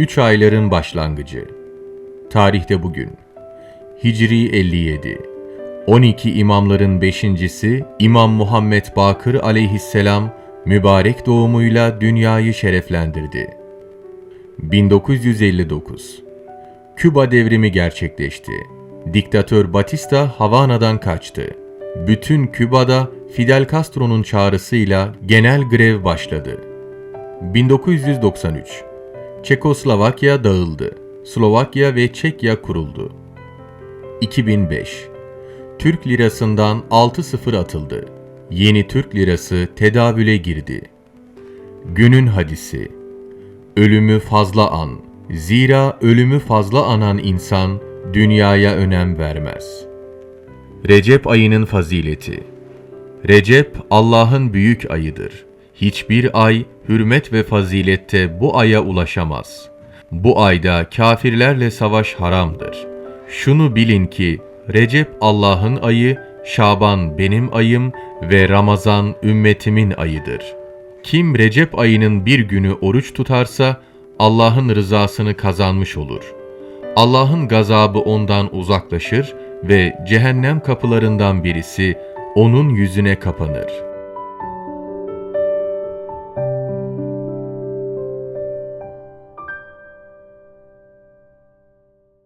Üç ayların başlangıcı. Tarihte bugün. Hicri 57. 12 imamların beşincisi İmam Muhammed Bakır aleyhisselam mübarek doğumuyla dünyayı şereflendirdi. 1959. Küba devrimi gerçekleşti. Diktatör Batista Havana'dan kaçtı. Bütün Küba'da Fidel Castro'nun çağrısıyla genel grev başladı. 1993 Çekoslovakya dağıldı. Slovakya ve Çekya kuruldu. 2005 Türk lirasından 6-0 atıldı. Yeni Türk lirası tedavüle girdi. Günün hadisi Ölümü fazla an. Zira ölümü fazla anan insan dünyaya önem vermez. Recep ayının fazileti Recep Allah'ın büyük ayıdır. Hiçbir ay hürmet ve fazilette bu aya ulaşamaz. Bu ayda kafirlerle savaş haramdır. Şunu bilin ki Recep Allah'ın ayı, Şaban benim ayım ve Ramazan ümmetimin ayıdır. Kim Recep ayının bir günü oruç tutarsa Allah'ın rızasını kazanmış olur. Allah'ın gazabı ondan uzaklaşır ve cehennem kapılarından birisi onun yüzüne kapanır.''